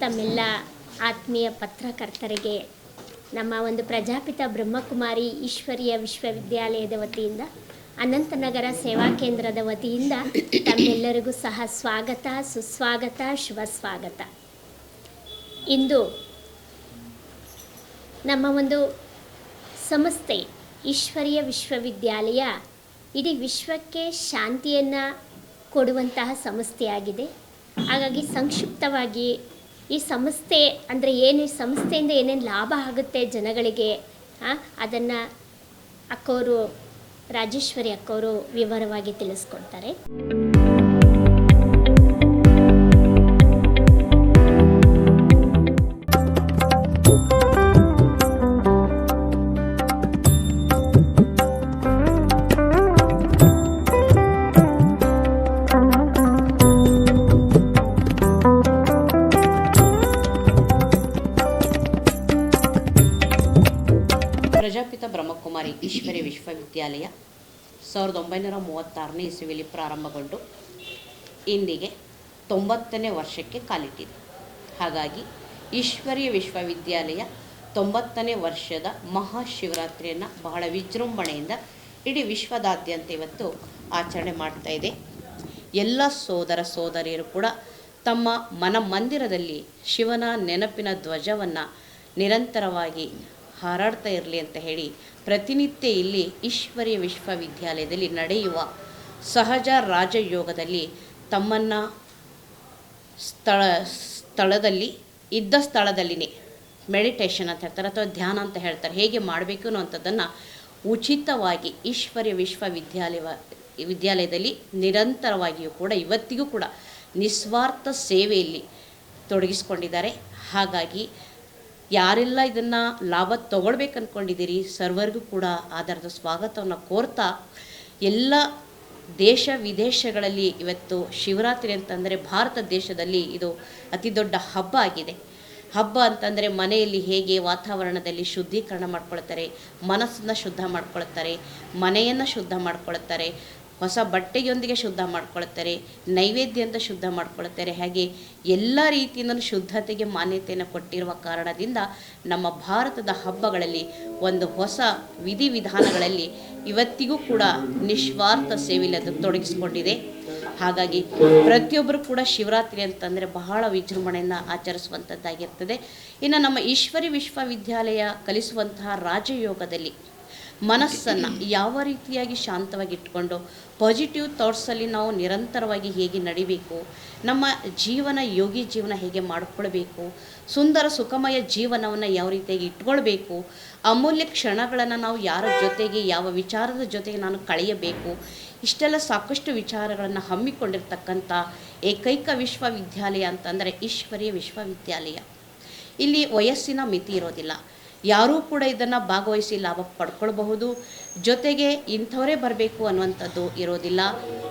ತಮ್ಮೆಲ್ಲ ಆತ್ಮೀಯ ಪತ್ರಕರ್ತರಿಗೆ, ನಮ್ಮ ಒಂದು ಪ್ರಜಾಪಿತ ಬ್ರಹ್ಮಕುಮಾರಿ ಈಶ್ವರೀಯ ವಿಶ್ವವಿದ್ಯಾಲಯದ ವತಿಯಿಂದ, ಅನಂತನಗರ ಸೇವಾ ಕೇಂದ್ರದ ವತಿಯಿಂದ ತಮ್ಮೆಲ್ಲರಿಗೂ ಸಹ ಸ್ವಾಗತ, ಸುಸ್ವಾಗತ, ಶುಭ ಸ್ವಾಗತ. ಇಂದು ನಮ್ಮ ಒಂದು ಸಂಸ್ಥೆ ಈಶ್ವರೀಯ ವಿಶ್ವವಿದ್ಯಾಲಯ ಇಡೀ ವಿಶ್ವಕ್ಕೆ ಶಾಂತಿಯನ್ನು ಕೊಡುವಂತಹ ಸಂಸ್ಥೆಯಾಗಿದೆ. ಹಾಗಾಗಿ ಸಂಕ್ಷಿಪ್ತವಾಗಿ ಈ ಸಂಸ್ಥೆ ಅಂದರೆ ಏನು ಈ ಸಂಸ್ಥೆಯಿಂದ ಏನೇನು ಲಾಭ ಆಗುತ್ತೆ ಜನಗಳಿಗೆ ಅದನ್ನು ಅಕ್ಕೋರು ರಾಜೇಶ್ವರಿ ಅಕ್ಕೋರು ವಿವರವಾಗಿ ತಿಳಿಸ್ಕೊಡ್ತಾರೆ. ಬ್ರಹ್ಮಕುಮಾರಿ ಈಶ್ವರಿ ವಿಶ್ವವಿದ್ಯಾಲಯ ಸಾವಿರದ ಒಂಬೈನೂರ ಮೂವತ್ತಾರನೇ ಇಸುವಿಯಲ್ಲಿ ಪ್ರಾರಂಭಗೊಂಡು ಇಂದಿಗೆ ತೊಂಬತ್ತನೇ ವರ್ಷಕ್ಕೆ ಕಾಲಿಟ್ಟಿದೆ. ಹಾಗಾಗಿ ಈಶ್ವರಿ ವಿಶ್ವವಿದ್ಯಾಲಯ ತೊಂಬತ್ತನೇ ವರ್ಷದ ಮಹಾಶಿವರಾತ್ರಿಯನ್ನು ಬಹಳ ವಿಜೃಂಭಣೆಯಿಂದ ಇಡೀ ವಿಶ್ವದಾದ್ಯಂತ ಇವತ್ತು ಆಚರಣೆ ಮಾಡ್ತಾ ಇದೆ. ಎಲ್ಲ ಸೋದರ ಸೋದರಿಯರು ಕೂಡ ತಮ್ಮ ಮನ ಮಂದಿರದಲ್ಲಿ ಶಿವನ ನೆನಪಿನ ಧ್ವಜವನ್ನು ನಿರಂತರವಾಗಿ ಹಾರಾಡ್ತಾ ಇರಲಿ ಅಂತ ಹೇಳಿ ಪ್ರತಿನಿತ್ಯ ಇಲ್ಲಿ ಈಶ್ವರ್ಯ ವಿಶ್ವವಿದ್ಯಾಲಯದಲ್ಲಿ ನಡೆಯುವ ಸಹಜ ರಾಜಯೋಗದಲ್ಲಿ ತಮ್ಮನ್ನು ಸ್ಥಳ, ಸ್ಥಳದಲ್ಲಿ, ಇದ್ದ ಸ್ಥಳದಲ್ಲಿನೇ ಮೆಡಿಟೇಷನ್ ಅಂತ ಹೇಳ್ತಾರೆ ಅಥವಾ ಧ್ಯಾನ ಅಂತ ಹೇಳ್ತಾರೆ. ಹೇಗೆ ಮಾಡಬೇಕು ಅನ್ನೋಂಥದ್ದನ್ನು ಉಚಿತವಾಗಿ ಈಶ್ವರ್ಯ ವಿಶ್ವವಿದ್ಯಾಲಯ ವಿದ್ಯಾಲಯದಲ್ಲಿ ನಿರಂತರವಾಗಿಯೂ ಕೂಡ ಇವತ್ತಿಗೂ ಕೂಡ ನಿಸ್ವಾರ್ಥ ಸೇವೆಯಲ್ಲಿ ತೊಡಗಿಸ್ಕೊಂಡಿದ್ದಾರೆ. ಹಾಗಾಗಿ ಯಾರೆಲ್ಲ ಇದನ್ನು ಲಾಭ ತಗೊಳ್ಬೇಕು ಅಂದ್ಕೊಂಡಿದ್ದೀರಿ ಸರ್ವರ್ಗೂ ಕೂಡ ಆಧಾರದ ಸ್ವಾಗತವನ್ನು ಕೋರ್ತಾ, ಎಲ್ಲ ದೇಶ ವಿದೇಶಗಳಲ್ಲಿ ಇವತ್ತು ಶಿವರಾತ್ರಿ ಅಂತಂದರೆ ಭಾರತ ದೇಶದಲ್ಲಿ ಇದು ಅತಿ ದೊಡ್ಡ ಹಬ್ಬ ಆಗಿದೆ. ಹಬ್ಬ ಅಂತಂದರೆ ಮನೆಯಲ್ಲಿ ಹೇಗೆ ವಾತಾವರಣದಲ್ಲಿ ಶುದ್ಧೀಕರಣ ಮಾಡ್ಕೊಳ್ತಾರೆ, ಮನಸ್ಸನ್ನ ಶುದ್ಧ ಮಾಡ್ಕೊಳ್ತಾರೆ, ಮನೆಯನ್ನು ಶುದ್ಧ ಮಾಡ್ಕೊಳ್ತಾರೆ ಹೊಸ ಬಟ್ಟೆಯೊಂದಿಗೆ ಶುದ್ಧ ಮಾಡ್ಕೊಳ್ತಾರೆ ನೈವೇದ್ಯ ಅಂತ ಶುದ್ಧ ಮಾಡ್ಕೊಳ್ತಾರೆ. ಹಾಗೆ ಎಲ್ಲ ರೀತಿಯಿಂದಲೂ ಶುದ್ಧತೆಗೆ ಮಾನ್ಯತೆಯನ್ನು ಕೊಟ್ಟಿರುವ ಕಾರಣದಿಂದ ನಮ್ಮ ಭಾರತದ ಹಬ್ಬಗಳಲ್ಲಿ ಒಂದು ಹೊಸ ವಿಧಿವಿಧಾನಗಳಲ್ಲಿ ಇವತ್ತಿಗೂ ಕೂಡ ನಿಸ್ವಾರ್ಥ ಸೇವೆಯಲ್ಲಿ ತೊಡಗಿಸಿಕೊಂಡಿದೆ. ಹಾಗಾಗಿ ಪ್ರತಿಯೊಬ್ಬರು ಕೂಡ ಶಿವರಾತ್ರಿ ಅಂತಂದರೆ ಬಹಳ ವಿಜೃಂಭಣೆಯಿಂದ ಆಚರಿಸುವಂಥದ್ದಾಗಿರ್ತದೆ. ಇನ್ನು ನಮ್ಮ ಈಶ್ವರಿ ವಿಶ್ವವಿದ್ಯಾಲಯ ಕಲಿಸುವಂತಹ ರಾಜಯೋಗದಲ್ಲಿ ಮನಸ್ಸನ್ನು ಯಾವ ರೀತಿಯಾಗಿ ಶಾಂತವಾಗಿ ಇಟ್ಕೊಂಡು ಪಾಸಿಟಿವ್ ಥಾಟ್ಸಲ್ಲಿ ನಾವು ನಿರಂತರವಾಗಿ ಹೇಗೆ ನಡಿಬೇಕು ನಮ್ಮ ಜೀವನ ಯೋಗಿ ಜೀವನ ಹೇಗೆ ಮಾಡಿಕೊಳ್ಬೇಕು ಸುಂದರ ಸುಖಮಯ ಜೀವನವನ್ನು ಯಾವ ರೀತಿಯಾಗಿ ಇಟ್ಕೊಳ್ಬೇಕು ಅಮೂಲ್ಯ ಕ್ಷಣಗಳನ್ನು ನಾವು ಯಾರ ಜೊತೆಗೆ ಯಾವ ವಿಚಾರದ ಜೊತೆಗೆ ನಾನು ಕಳೆಯಬೇಕು ಇಷ್ಟೆಲ್ಲ ಸಾಕಷ್ಟು ವಿಚಾರಗಳನ್ನು ಹಮ್ಮಿಕೊಂಡಿರ್ತಕ್ಕಂಥ ಏಕೈಕ ವಿಶ್ವವಿದ್ಯಾಲಯ ಅಂತಂದರೆ ಈಶ್ವರೀಯ ವಿಶ್ವವಿದ್ಯಾಲಯ. ಇಲ್ಲಿ ವಯಸ್ಸಿನ ಮಿತಿ ಇರೋದಿಲ್ಲ. ಯಾರೂ ಕೂಡ ಇದನ್ನು ಭಾಗವಹಿಸಿ ಲಾಭ ಪಡ್ಕೊಳ್ಬಹುದು. ಜೊತೆಗೆ ಇಂಥವರೇ ಬರಬೇಕು ಅನ್ನುವಂಥದ್ದು ಇರೋದಿಲ್ಲ.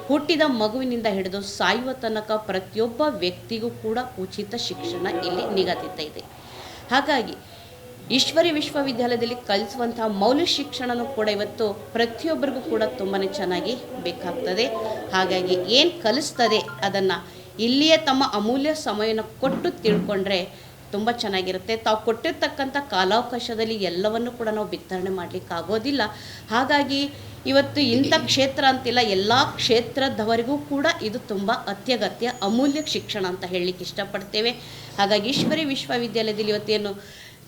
ಹುಟ್ಟಿದ ಮಗುವಿನಿಂದ ಹಿಡಿದು ಸಾಯುವ ತನಕ ಪ್ರತಿಯೊಬ್ಬ ವ್ಯಕ್ತಿಗೂ ಕೂಡ ಉಚಿತ ಶಿಕ್ಷಣ ಇಲ್ಲಿ ನಿಗದಿತ ಇದೆ. ಹಾಗಾಗಿ ಈಶ್ವರಿ ವಿಶ್ವವಿದ್ಯಾಲಯದಲ್ಲಿ ಕಲಿಸುವಂತಹ ಮೌಲ್ಯ ಶಿಕ್ಷಣನೂ ಕೂಡ ಇವತ್ತು ಪ್ರತಿಯೊಬ್ಬರಿಗೂ ಕೂಡ ತುಂಬಾ ಚೆನ್ನಾಗಿ ಬೇಕಾಗ್ತದೆ. ಹಾಗಾಗಿ ಏನು ಕಲಿಸ್ತದೆ ಅದನ್ನು ಇಲ್ಲಿಯೇ ತಮ್ಮ ಅಮೂಲ್ಯ ಸಮಯವನ್ನು ಕೊಟ್ಟು ತಿಳ್ಕೊಂಡ್ರೆ ತುಂಬ ಚೆನ್ನಾಗಿರುತ್ತೆ. ತಾವು ಕೊಟ್ಟಿರ್ತಕ್ಕಂಥ ಕಾಲಾವಕಾಶದಲ್ಲಿ ಎಲ್ಲವನ್ನು ಕೂಡ ನಾವು ಬಿತ್ತರಣೆ ಮಾಡಲಿಕ್ಕೆ ಆಗೋದಿಲ್ಲ. ಹಾಗಾಗಿ ಇವತ್ತು ಇಂಥ ಕ್ಷೇತ್ರ ಅಂತಿಲ್ಲ, ಎಲ್ಲ ಕ್ಷೇತ್ರದವರಿಗೂ ಕೂಡ ಇದು ತುಂಬ ಅತ್ಯಗತ್ಯ, ಅಮೂಲ್ಯ ಶಿಕ್ಷಣ ಅಂತ ಹೇಳಲಿಕ್ಕೆ ಇಷ್ಟಪಡ್ತೇವೆ. ಹಾಗಾಗಿ ಈಶ್ವರಿ ವಿಶ್ವವಿದ್ಯಾಲಯದಲ್ಲಿ ಇವತ್ತೇನು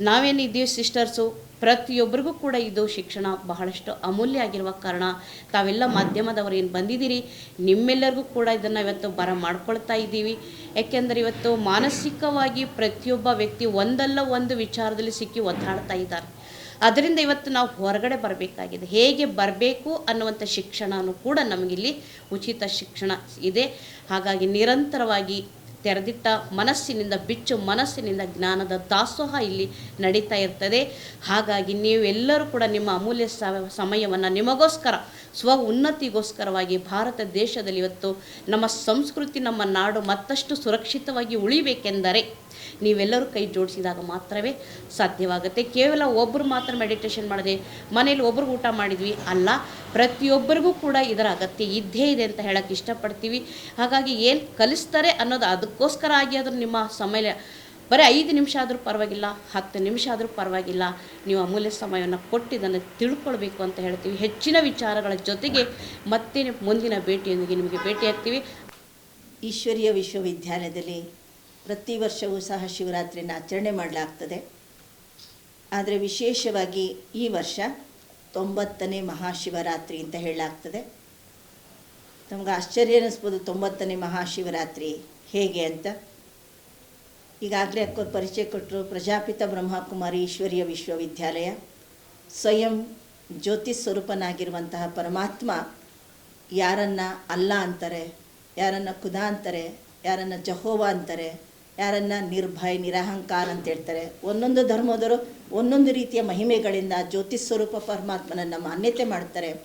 ನಾವೇನಿದ್ದೀವಿ, ಸಿಸ್ಟರ್ಸು? ಪ್ರತಿಯೊಬ್ಬರಿಗೂ ಕೂಡ ಇದು ಶಿಕ್ಷಣ ಬಹಳಷ್ಟು ಅಮೂಲ್ಯ ಆಗಿರುವ ಕಾರಣ ತಾವೆಲ್ಲ ಮಾಧ್ಯಮದವರು ಏನು ಬಂದಿದ್ದೀರಿ? ನಿಮ್ಮೆಲ್ಲರಿಗೂ ಕೂಡ ಇದನ್ನು ಇವತ್ತು ಬರ ಮಾಡ್ಕೊಳ್ತಾ ಇದ್ದೀವಿ. ಯಾಕೆಂದರೆ ಇವತ್ತು ಮಾನಸಿಕವಾಗಿ ಪ್ರತಿಯೊಬ್ಬ ವ್ಯಕ್ತಿ ಒಂದಲ್ಲ ಒಂದು ವಿಚಾರದಲ್ಲಿ ಸಿಕ್ಕಿ ಒದ್ದಾಡ್ತಾ ಇದ್ದಾರೆ. ಅದರಿಂದ ಇವತ್ತು ನಾವು ಹೊರಗಡೆ ಬರಬೇಕಾಗಿದೆ. ಹೇಗೆ ಬರಬೇಕು ಅನ್ನುವಂಥ ಶಿಕ್ಷಣನೂ ಕೂಡ ನಮಗಿಲ್ಲಿ ಉಚಿತ ಶಿಕ್ಷಣ ಇದೆ. ಹಾಗಾಗಿ ನಿರಂತರವಾಗಿ ತೆರೆದಿಟ್ಟ ಮನಸ್ಸಿನಿಂದ, ಬಿಚ್ಚು ಮನಸ್ಸಿನಿಂದ ಜ್ಞಾನದ ದಾಸೋಹ ಇಲ್ಲಿ ನಡೀತಾ ಇರ್ತದೆ. ಹಾಗಾಗಿ ನೀವೆಲ್ಲರೂ ಕೂಡ ನಿಮ್ಮ ಅಮೂಲ್ಯ ಸಮಯವನ್ನು ನಿಮಗೋಸ್ಕರ, ಸ್ವ ಉನ್ನತಿಗೋಸ್ಕರವಾಗಿ ಭಾರತ ದೇಶದಲ್ಲಿ ಇವತ್ತು ನಮ್ಮ ಸಂಸ್ಕೃತಿ, ನಮ್ಮ ನಾಡು ಮತ್ತಷ್ಟು ಸುರಕ್ಷಿತವಾಗಿ ಉಳಿಬೇಕೆಂದರೆ ನೀವೆಲ್ಲರೂ ಕೈ ಜೋಡಿಸಿದಾಗ ಮಾತ್ರವೇ ಸಾಧ್ಯವಾಗುತ್ತೆ. ಕೇವಲ ಒಬ್ಬರು ಮಾತ್ರ ಮೆಡಿಟೇಷನ್ ಮಾಡಿದೆ ಮನೇಲಿ ಒಬ್ರಿಗೆ ಊಟ ಮಾಡಿದ್ವಿ ಅಲ್ಲ, ಪ್ರತಿಯೊಬ್ಬರಿಗೂ ಕೂಡ ಇದರ ಅಗತ್ಯ ಇದ್ದೇ ಇದೆ ಅಂತ ಹೇಳಕ್ಕೆ ಇಷ್ಟಪಡ್ತೀವಿ. ಹಾಗಾಗಿ ಏನು ಕಲಿಸ್ತಾರೆ ಅನ್ನೋದು ಅದಕ್ಕೋಸ್ಕರ ಆಗಿ ಆದರೂ ನಿಮ್ಮ ಸಮಯ, ಬರೀ ಐದು ನಿಮಿಷ ಆದರೂ ಪರವಾಗಿಲ್ಲ, ಹತ್ತು ನಿಮಿಷ ಆದರೂ ಪರವಾಗಿಲ್ಲ, ನೀವು ಅಮೂಲ್ಯ ಸಮಯವನ್ನು ಕೊಟ್ಟಿದ್ದನ್ನು ತಿಳ್ಕೊಳ್ಬೇಕು ಅಂತ ಹೇಳ್ತೀವಿ. ಹೆಚ್ಚಿನ ವಿಚಾರಗಳ ಜೊತೆಗೆ ಮತ್ತೆ ಮುಂದಿನ ಭೇಟಿಯೊಂದಿಗೆ ನಿಮಗೆ ಭೇಟಿಯಾಗ್ತೀವಿ. ಈಶ್ವರೀಯ ವಿಶ್ವವಿದ್ಯಾಲಯದಲ್ಲಿ ಪ್ರತಿ ವರ್ಷವೂ ಸಹ ಶಿವರಾತ್ರಿನ ಆಚರಣೆ ಮಾಡಲಾಗ್ತದೆ. ಆದರೆ ವಿಶೇಷವಾಗಿ ಈ ವರ್ಷ ತೊಂಬತ್ತನೇ ಮಹಾಶಿವರಾತ್ರಿ ಅಂತ ಹೇಳಲಾಗ್ತದೆ. ನಮ್ಗೆ ಆಶ್ಚರ್ಯ ಅನ್ನಿಸ್ಬೋದು ತೊಂಬತ್ತನೇ ಮಹಾಶಿವರಾತ್ರಿ ಹೇಗೆ ಅಂತ. ಈಗಾಗಲೇ ಅಕ್ಕೋರು ಪರಿಚಯ ಕೊಟ್ಟರು ಪ್ರಜಾಪಿತ ಬ್ರಹ್ಮಕುಮಾರಿ ಈಶ್ವರೀಯ ವಿಶ್ವವಿದ್ಯಾಲಯ. ಸ್ವಯಂ ಜ್ಯೋತಿ ಸ್ವರೂಪನಾಗಿರುವಂತಹ ಪರಮಾತ್ಮ ಯಾರನ್ನು ಅಲ್ಲ ಅಂತಾರೆ, ಯಾರನ್ನು ಖುದಾ ಅಂತಾರೆ, ಯಾರನ್ನು ಜಹೋವಾ ಅಂತಾರೆ ಯಾರನ್ನ ನಿರ್ಭಯ, ನಿರಹಂಕಾರ ಅಂತ ಹೇಳ್ತಾರೆ. ಒಂದೊಂದು ಧರ್ಮದವರು ಒಂದೊಂದು ರೀತಿಯ ಮಹಿಮೆಗಳಿಂದ ಜ್ಯೋತಿ ಸ್ವರೂಪ ಪರಮಾತ್ಮನನ್ನು ಮಾನ್ಯತೆ ಮಾಡ್ತಾರೆ.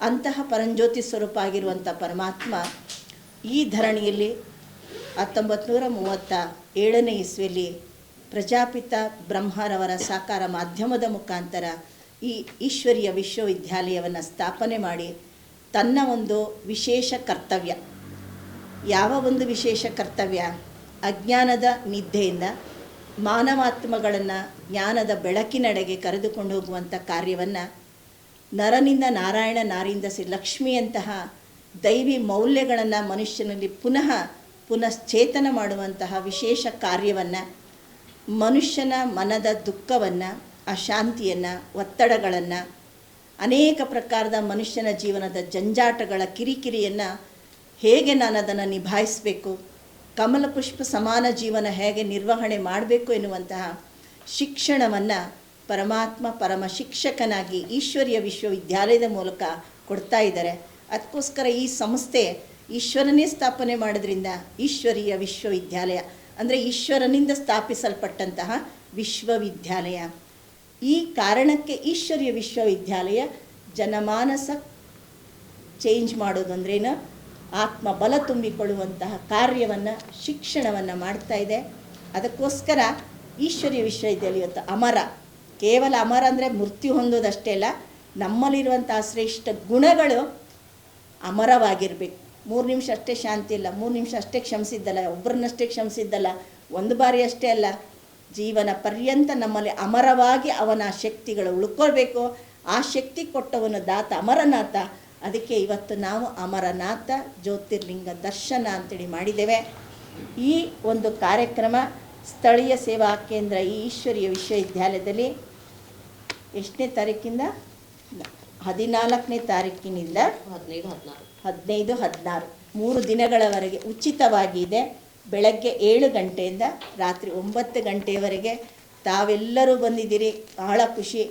ಅಂತಹ ಪರಂಜ್ಯೋತಿ ಸ್ವರೂಪ ಆಗಿರುವಂಥ ಪರಮಾತ್ಮ ಈ ಧರಣಿಯಲ್ಲಿ ಹತ್ತೊಂಬತ್ತು ನೂರ ಮೂವತ್ತ ಏಳನೇ ಇಸ್ವಿಯಲ್ಲಿ ಪ್ರಜಾಪಿತ ಬ್ರಹ್ಮರವರ ಸಾಕಾರ ಮಾಧ್ಯಮದ ಮುಖಾಂತರ ಈ ಈಶ್ವರಿಯ ವಿಶ್ವವಿದ್ಯಾಲಯವನ್ನು ಸ್ಥಾಪನೆ ಮಾಡಿ ತನ್ನ ಒಂದು ವಿಶೇಷ ಕರ್ತವ್ಯ. ಯಾವ ಒಂದು ವಿಶೇಷ ಕರ್ತವ್ಯ? ಅಜ್ಞಾನದ ನಿದ್ದೆಯಿಂದ ಮಾನವಾತ್ಮಗಳನ್ನು ಜ್ಞಾನದ ಬೆಳಕಿನಡೆಗೆ ಕರೆದುಕೊಂಡು ಹೋಗುವಂಥ ಕಾರ್ಯವನ್ನು ನರನಿಂದ ನಾರಾಯಣ ನಾರಿಂದ ಸಿ ಲಕ್ಷ್ಮಿಯಂತಹ ದೈವಿ ಮೌಲ್ಯಗಳನ್ನು ಮನುಷ್ಯನಲ್ಲಿ ಪುನಃ ಪುನಶ್ಚೇತನ ಮಾಡುವಂತಹ ವಿಶೇಷ ಕಾರ್ಯವನ್ನು ಮನುಷ್ಯನ ಮನದ ದುಃಖವನ್ನು, ಅಶಾಂತಿಯನ್ನು, ಒತ್ತಡಗಳನ್ನು, ಅನೇಕ ಪ್ರಕಾರದ ಮನುಷ್ಯನ ಜೀವನದ ಜಂಜಾಟಗಳ ಕಿರಿಕಿರಿಯನ್ನು ಹೇಗೆ ನಾನು ಅದನ್ನು ನಿಭಾಯಿಸಬೇಕು? ಕಮಲ ಪುಷ್ಪ ಸಮಾನ ಜೀವನ ಹೇಗೆ ನಿರ್ವಹಣೆ ಮಾಡಬೇಕು ಎನ್ನುವಂತಹ ಶಿಕ್ಷಣವನ್ನು ಪರಮಾತ್ಮ ಪರಮ ಶಿಕ್ಷಕನಾಗಿ ಈಶ್ವರೀಯ ವಿಶ್ವವಿದ್ಯಾಲಯದ ಮೂಲಕ ಕೊಡ್ತಾ ಇದ್ದಾರೆ. ಅದಕ್ಕೋಸ್ಕರ ಈ ಸಂಸ್ಥೆ ಈಶ್ವರನೇ ಸ್ಥಾಪನೆ ಮಾಡೋದ್ರಿಂದ ಈಶ್ವರೀಯ ವಿಶ್ವವಿದ್ಯಾಲಯ, ಅಂದರೆ ಈಶ್ವರನಿಂದ ಸ್ಥಾಪಿಸಲ್ಪಟ್ಟಂತಹ ವಿಶ್ವವಿದ್ಯಾಲಯ. ಈ ಕಾರಣಕ್ಕೆ ಈಶ್ವರೀಯ ವಿಶ್ವವಿದ್ಯಾಲಯ ಜನಮಾನಸ ಚೇಂಜ್ ಮಾಡೋದು ಅಂದ್ರೇನು ಆತ್ಮ ಬಲ ತುಂಬಿಕೊಳ್ಳುವಂತಹ ಕಾರ್ಯವನ್ನು, ಶಿಕ್ಷಣವನ್ನು ಮಾಡ್ತಾ ಇದೆ. ಅದಕ್ಕೋಸ್ಕರ ಈಶ್ವರ್ಯ ವಿಶ್ವವಿದ್ಯಾಲಯ ಇವತ್ತು ಅಮರ. ಕೇವಲ ಅಮರ ಅಂದರೆ ಮೃತ್ಯು ಹೊಂದೋದಷ್ಟೇ ಅಲ್ಲ, ನಮ್ಮಲ್ಲಿರುವಂತಹ ಶ್ರೇಷ್ಠ ಗುಣಗಳು ಅಮರವಾಗಿರಬೇಕು. ಮೂರು ನಿಮಿಷ ಅಷ್ಟೇ ಶಾಂತಿ ಇಲ್ಲ, ಮೂರು ನಿಮಿಷ ಅಷ್ಟೇ ಕ್ಷಮಿಸಿದ್ದಲ್ಲ ಒಬ್ಬರನ್ನಷ್ಟೇ ಕ್ಷಮಿಸಿದ್ದಲ್ಲ, ಒಂದು ಬಾರಿ ಅಷ್ಟೇ ಅಲ್ಲ, ಜೀವನ ಪರ್ಯಂತ ನಮ್ಮಲ್ಲಿ ಅಮರವಾಗಿ ಅವನ ಶಕ್ತಿಗಳು ಉಳ್ಕೊಳ್ಬೇಕು. ಆ ಶಕ್ತಿ ಕೊಟ್ಟವನು ದಾತ ಅಮರನಾಥ ಅದಕ್ಕೆ ಇವತ್ತು ನಾವು ಅಮರನಾಥ ಜ್ಯೋತಿರ್ಲಿಂಗ ದರ್ಶನ ಅಂತೇಳಿ ಮಾಡಿದ್ದೇವೆ. ಈ ಒಂದು ಕಾರ್ಯಕ್ರಮ ಸ್ಥಳೀಯ ಸೇವಾ ಕೇಂದ್ರ ಈ ಈಶ್ವರೀಯ ವಿಶ್ವವಿದ್ಯಾಲಯದಲ್ಲಿ ಎಷ್ಟನೇ ತಾರೀಕಿಂದ? ಹದಿನಾಲ್ಕನೇ ತಾರೀಕಿನಿಂದ ಹದಿನೈದು ಹದಿನಾರು. ಹದಿನೈದು ಹದಿನಾರು ಮೂರು ದಿನಗಳವರೆಗೆ ಉಚಿತವಾಗಿದೆ ಬೆಳಗ್ಗೆ ಏಳು ಗಂಟೆಯಿಂದ ರಾತ್ರಿ ಒಂಬತ್ತು ಗಂಟೆಯವರೆಗೆ ತಾವೆಲ್ಲರೂ ಬಂದಿದ್ದೀರಿ. ಬಹಳ ಖುಷಿ.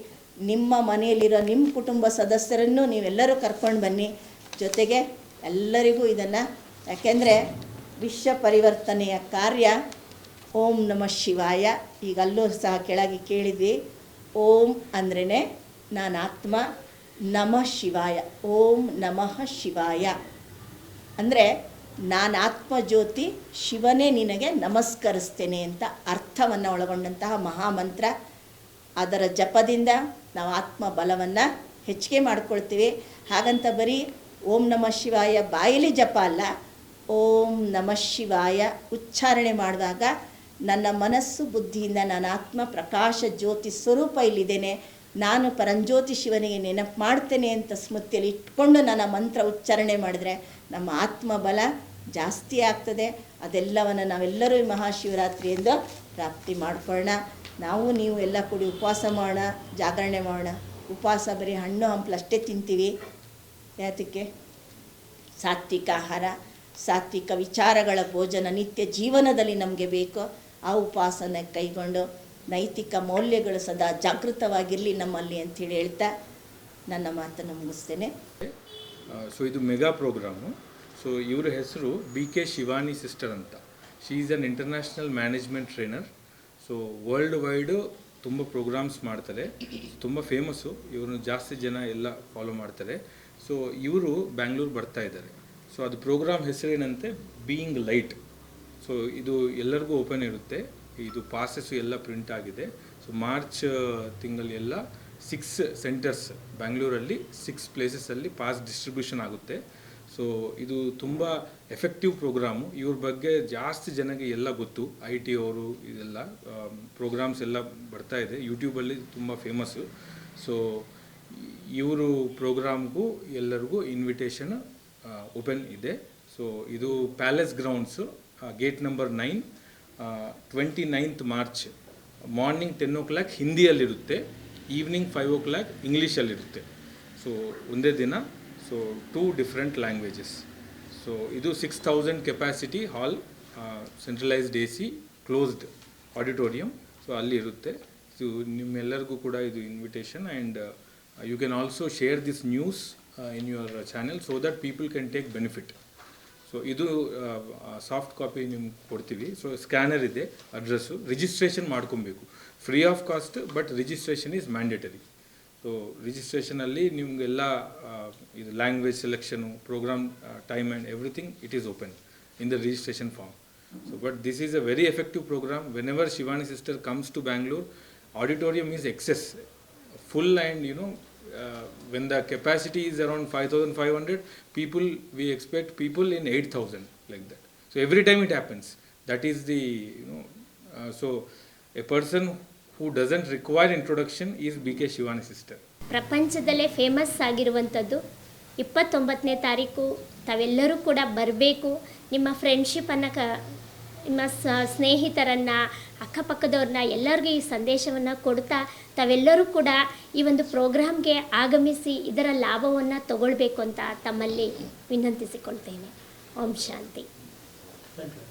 ನಿಮ್ಮ ಮನೆಯಲ್ಲಿರೋ ನಿಮ್ಮ ಕುಟುಂಬ ಸದಸ್ಯರನ್ನು ನೀವೆಲ್ಲರೂ ಕರ್ಕೊಂಡು ಬನ್ನಿ. ಜೊತೆಗೆ ಎಲ್ಲರಿಗೂ ಇದನ್ನು, ಯಾಕೆಂದರೆ ವಿಶ್ವ ಪರಿವರ್ತನೆಯ ಕಾರ್ಯ ಓಂ ನಮಃ ಶಿವಾಯ. ಈಗ ಅಲ್ಲೂ ಸಹ ಕೆಳಗೆ ಕೇಳಿದ್ವಿ. ಓಂ ಅಂದ್ರೇ ನಾನು ಆತ್ಮ, ನಮಃ ಶಿವಾಯ. ಓಂ ನಮಃ ಶಿವಾಯ. ಅಂದರೆ ನಾನು ಆತ್ಮಜ್ಯೋತಿ ಶಿವನೇ ನಿನಗೆ ನಮಸ್ಕರಿಸ್ತೇನೆ ಅಂತ ಅರ್ಥವನ್ನು ಒಳಗೊಂಡಂತಹ ಮಹಾಮಂತ್ರ. ಅದರ ಜಪದಿಂದ ನಾವು ಆತ್ಮ ಬಲವನ್ನು ಹೆಚ್ಚಿಗೆ ಮಾಡ್ಕೊಳ್ತೀವಿ. ಹಾಗಂತ ಬರೀ ಓಂ ನಮಃ ಶಿವಾಯ ಬಾಯಲಿ ಜಪ ಅಲ್ಲ, ಓಂ ನಮಃ ಶಿವಾಯ ಉಚ್ಚಾರಣೆ ಮಾಡಿದಾಗ ನನ್ನ ಮನಸ್ಸು ಬುದ್ಧಿಯಿಂದ ನನ್ನ ಆತ್ಮ ಪ್ರಕಾಶ ಜ್ಯೋತಿ ಸ್ವರೂಪ ಇಲ್ಲಿದ್ದೇನೆ. ನಾನು ಪರಂಜ್ಯೋತಿ ಶಿವನಿಗೆ ನೆನಪು ಮಾಡ್ತೇನೆ ಅಂತ ಸ್ಮೃತಿಯಲ್ಲಿ ಇಟ್ಕೊಂಡು ನನ್ನ ಮಂತ್ರ ಉಚ್ಚಾರಣೆ ಮಾಡಿದ್ರೆ ನಮ್ಮ ಆತ್ಮ ಬಲ ಜಾಸ್ತಿ ಆಗ್ತದೆ. ಅದೆಲ್ಲವನ್ನು ನಾವೆಲ್ಲರೂ ಮಹಾಶಿವರಾತ್ರಿಯಿಂದ ಪ್ರಾಪ್ತಿ ಮಾಡ್ಕೊಳ್ಳೋಣ. ನಾವು ನೀವು ಎಲ್ಲ ಕೂಡಿ ಉಪವಾಸ ಮಾಡೋಣ, ಜಾಗರಣೆ ಮಾಡೋಣ. ಉಪವಾಸ ಬರೀ ಹಣ್ಣು, ಹಂಪಲು ಅಷ್ಟೇ ತಿಂತೀವಿ. ಯಾತಕ್ಕೆ? ಸಾತ್ವಿಕ ಆಹಾರ, ಸಾತ್ವಿಕ ವಿಚಾರಗಳ ಭೋಜನ ನಿತ್ಯ ಜೀವನದಲ್ಲಿ ನಮಗೆ ಬೇಕು. ಆ ಉಪವಾಸನ ಕೈಗೊಂಡು ನೈತಿಕ ಮೌಲ್ಯಗಳು ಸದಾ ಜಾಗೃತವಾಗಿರಲಿ ನಮ್ಮಲ್ಲಿ ಅಂತೇಳಿ ಹೇಳ್ತಾ ನನ್ನ ಮಾತನ್ನು ಮುಗಿಸ್ತೇನೆ. ಸೊ ಇದು ಮೆಗಾ ಪ್ರೋಗ್ರಾಮು. ಸೊ ಇವರ ಹೆಸರು ಬಿ ಕೆ ಶಿವಾನಿ ಸಿಸ್ಟರ್ ಅಂತ. She is an international management trainer so worldwide ತುಂಬ ಪ್ರೋಗ್ರಾಮ್ಸ್ ಮಾಡ್ತಾರೆ. ತುಂಬ ಫೇಮಸ್ಸು ಇವ್ರನ್ನ ಜಾಸ್ತಿ ಜನ ಎಲ್ಲ ಫಾಲೋ ಮಾಡ್ತಾರೆ. ಸೊ ಇವರು ಬ್ಯಾಂಗ್ಳೂರು ಬರ್ತಾ ಇದ್ದಾರೆ. ಸೊ ಅದು ಪ್ರೋಗ್ರಾಮ್ ಹೆಸರೇನಂತೆ? ಬೀಯಿಂಗ್ ಲೈಟ್ ಸೊ ಇದು ಎಲ್ಲರಿಗೂ ಓಪನ್ ಇರುತ್ತೆ. ಇದು ಪಾಸಸ್ಸು ಎಲ್ಲ ಪ್ರಿಂಟ್ ಆಗಿದೆ. ಸೊ ಮಾರ್ಚ್ ತಿಂಗಳೆಲ್ಲ ಸಿಕ್ಸ್ ಸೆಂಟರ್ಸ್ ಬ್ಯಾಂಗ್ಳೂರಲ್ಲಿ ಸಿಕ್ಸ್ ಪ್ಲೇಸಸಲ್ಲಿ ಪಾಸ್ ಡಿಸ್ಟ್ರಿಬ್ಯೂಷನ್ ಆಗುತ್ತೆ. ಸೊ ಇದು ತುಂಬ ಎಫೆಕ್ಟಿವ್ ಪ್ರೋಗ್ರಾಮು ಇವ್ರ ಬಗ್ಗೆ ಜಾಸ್ತಿ ಜನಕ್ಕೆ ಎಲ್ಲ ಗೊತ್ತು. ಐ ಟಿ ಅವರು ಇದೆಲ್ಲ ಪ್ರೋಗ್ರಾಮ್ಸ್ ಎಲ್ಲ ಬರ್ತಾ ಇದೆ. ಯೂಟ್ಯೂಬಲ್ಲಿ ತುಂಬ ಫೇಮಸ್ಸು ಸೊ ಇವರು ಪ್ರೋಗ್ರಾಮ್ಗೂ ಎಲ್ಲರಿಗೂ ಇನ್ವಿಟೇಷನ್ ಓಪನ್ ಇದೆ. ಸೊ ಇದು palace grounds gate number nine twenty ninth March morning ten o'clock ಹಿಂದಿಯಲ್ಲಿರುತ್ತೆ evening five o'clock ಇಂಗ್ಲೀಷಲ್ಲಿರುತ್ತೆ ಸೊ ಒಂದೇ ದಿನ so two different languages so ಇದು six thousand capacity hall centralised A C closed auditorium so ಅಲ್ಲಿ ಇರುತ್ತೆ. So ನಿಮ್ಮೆಲ್ಲರಿಗೂ ಕೂಡ ಇದು invitation and you can also share this news in your channel so that people can take benefit so ಇದು soft copy ನಿಮ್ಗೆ ಕೊಡ್ತೀವಿ. So scanner ಇದೆ address registration ಮಾಡ್ಕೊಬೇಕು. Free of cost but registration is mandatory so ರಿಜಿಸ್ಟ್ರೇಷನಲ್ಲಿ ನಿಮಗೆಲ್ಲ ಇದು language selection program time and everything it is open in the registration form so but this is a very effective program whenever Shivani sister comes to Bangalore auditorium is excess full and you know uh, when the capacity is around 5500 people we expect people in 8000 like that so every time it happens that is the you know uh, so a person who doesn't require introduction is bk shivani sister. ಪ್ರಪಂಚದಲ್ಲೇ famous ಆಗಿರುವಂಥದ್ದು ಇಪ್ಪತ್ತೊಂಬತ್ತನೇ ತಾರೀಕು ತಾವೆಲ್ಲರೂ ಕೂಡ ಬರಬೇಕು. ನಿಮ್ಮ ಫ್ರೆಂಡ್ಶಿಪ್ಪನ್ನು ಕ ನಿಮ್ಮ ಸ ಸ್ನೇಹಿತರನ್ನು ಅಕ್ಕಪಕ್ಕದವ್ರನ್ನ ಎಲ್ಲರಿಗೂ ಈ ಸಂದೇಶವನ್ನು ಕೊಡ್ತಾ ತಾವೆಲ್ಲರೂ ಕೂಡ ಈ ಒಂದು ಪ್ರೋಗ್ರಾಮ್ಗೆ ಆಗಮಿಸಿ ಇದರ ಲಾಭವನ್ನು ತಗೊಳ್ಬೇಕು ಅಂತ ತಮ್ಮಲ್ಲಿ ವಿನಂತಿಸಿಕೊಳ್ತೇನೆ. ಓಂ ಶಾಂತಿ. Thank you.